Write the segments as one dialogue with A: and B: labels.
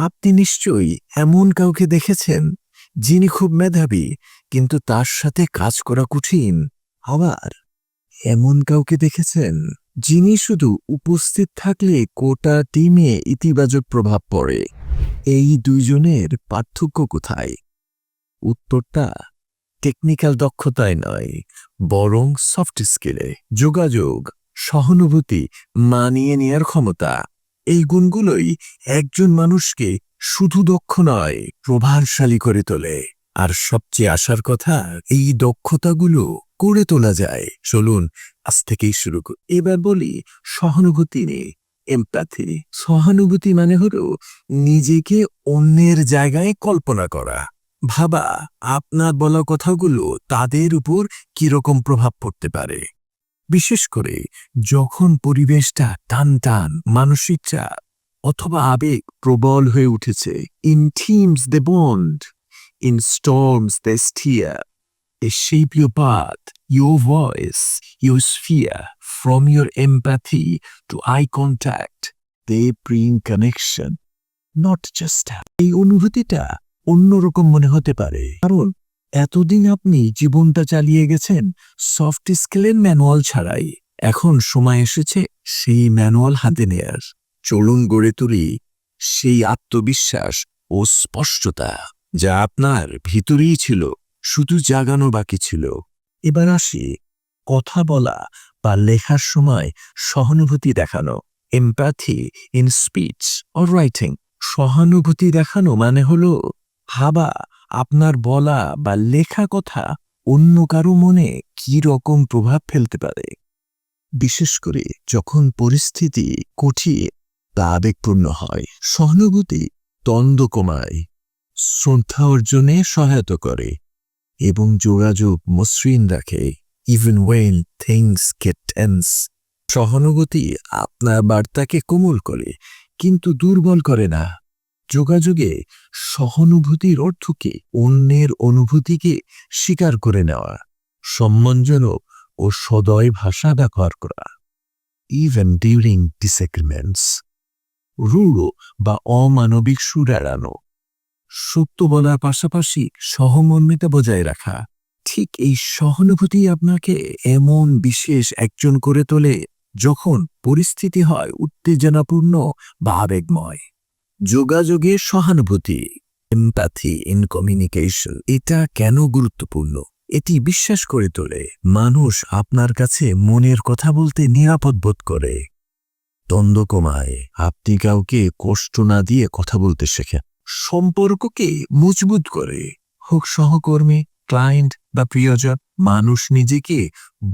A: আপনি নিশ্চয়ই এমন কাউকে দেখেছেন যিনি খুব মেধাবী, কিন্তু তার সাথে কাজ করা কঠিন। আবার এমন কাউকে দেখেছেন যিনি শুধু উপস্থিত থাকলে কোটা টিমে ইতিবাচক প্রভাব পড়ে। এই দুইজনের পার্থক্য কোথায়? উত্তরটা টেকনিক্যাল দক্ষতায় নয়, বরং সফট স্কিলে। যোগাযোগ, সহানুভূতি মানিয়ে নেয়ার ক্ষমতা। এই গুণগুলোই একজন মানুষকে শুধু দক্ষ নয়, প্রভাবশালী করে তোলে। আর সবচেয়ে আসার কথা, এই দক্ষতাগুলো করে তোলা যায়। চলুন, আজ থেকেই শুরু করি। এবার বলি, সহানুভূতি নিয়ে। এমপ্যাথি। সহানুভূতি মানে হলো নিজেকে অন্যের জায়গায় কল্পনা করা। ভাবা, আপনার বলা কথাগুলো তাদের উপর কীরকম প্রভাব পড়তে পারে। বিশেষ করে যখন পরিবেশটা টান টান মানসিক চাপ অথবা আবেগ প্রবল হয়ে উঠেছে in teams they bond in storms they steer They shape your path, your voice, your sphere, from your empathy to eye contact. They bring connection, not just এই অনুভূতিটা অন্যরকম মনে হতে পারে কারণ এতদিন আপনি জীবনটা চালিয়ে গেছেন সফট স্কিলের ম্যানুয়াল ছাড়াই। এখন সময় এসেছে সেই ম্যানুয়াল হাতে নেয়ার। চলুন গড়ে তুলি সেই আত্মবিশ্বাস ও স্পষ্টতা, যা আপনার ভিতরেই ছিল, শুধু জাগানো বাকি ছিল। এবার আসি কথা বলা বা লেখার সময় সহানুভূতি দেখানো empathy in speech or writing সহানুভূতি দেখানো মানে হলো ভাবা আপনার বলা বা লেখা কথা অন্য কারও মনে কি রকম প্রভাব ফেলতে পারে? বিশেষ করে যখন পরিস্থিতি কঠিন, তা আবেগপূর্ণ হয়, সহানুভূতি দ্বন্দ্ব কমায়, শ্রদ্ধা অর্জনে সহায়তা করে এবং যোগাযোগ মসৃণ রাখে। Even when things get tense সহানুভূতি আপনার বার্তাকে কোমল করে, কিন্তু দুর্বল করে না। যোগাযোগে সহানুভূতির অর্থ কি অন্যের অনুভূতিকে স্বীকার করে নেওয়া, সম্মানজনক ও সদয় ভাষা ব্যবহার করা। ইভেন ডিউরিং ডিসএগ্রিমেন্টস রূঢ় বা অমানবিক সুর এড়ানো, সত্য বলার পাশাপাশি সহমর্মিতা বজায় রাখা, ঠিক এই সহানুভূতি আপনাকে এমন বিশেষ একজন করে তোলে যখন পরিস্থিতি হয় উত্তেজনাপূর্ণ বা আবেগময়। যোগাযোগে সহানুভূতি এমপ্যাথি ইন কমিউনিকেশন এটা কেন গুরুত্বপূর্ণ? এটি বিশ্বাস করে তোলে, মানুষ আপনার কাছে মনের কথা বলতে নিরাপদ বোধ করে। দ্বন্দ্ব কমায়, আপনি কাউকে কষ্ট না দিয়ে কথা বলতে শেখেন। সম্পর্ককে মজবুত করে, হোক সহকর্মী ক্লায়েন্ট বা প্রিয়জন মানুষ নিজেকে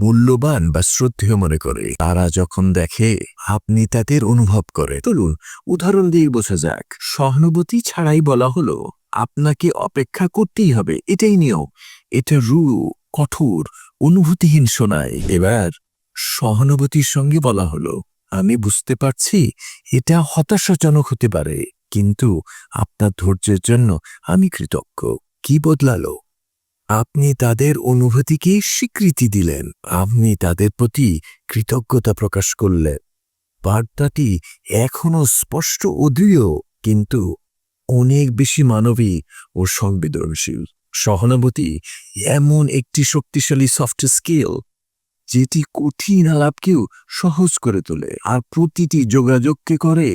A: মূল্যবান বা শ্রদ্ধেয় মনে করে। তারা যখন দেখে, আপনি তাদের অনুভব করে। চলুন, উদাহরণ দিয়ে বোঝা যাক। সহানুভূতি ছাড়াই বলা হলো, আপনাকে অপেক্ষা করতেই হবে। এটাই নিয়ম। এটা রু, কঠোর, অনুভূতিহীন শোনায়। এবার সহানুভূতির সঙ্গে বলা হলো, আমি বুঝতে পারছি, এটা হতাশাজনক হতে পারে, কিন্তু আপনার ধৈর্যের জন্য আমি কৃতজ্ঞ। কি বদলালো? আপনি তাদের অনুভূতিকে স্বীকৃতি দিলেন। আপনি তাদের প্রতি কৃতজ্ঞতা প্রকাশ করলেন। বার্তাটি এখনও স্পষ্ট ও দৃঢ়, কিন্তু অনেক বেশি মানবিক ও সংবেদনশীল। সহানুভূতি এমন একটি শক্তিশালী সফট স্কিল, যেটি কঠিন আলাপকেও সহজ করে তোলে আর প্রতিটি যোগাযোগকে করে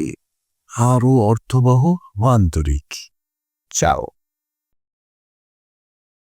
A: আরও অর্থবহ, আন্তরিক। চাও।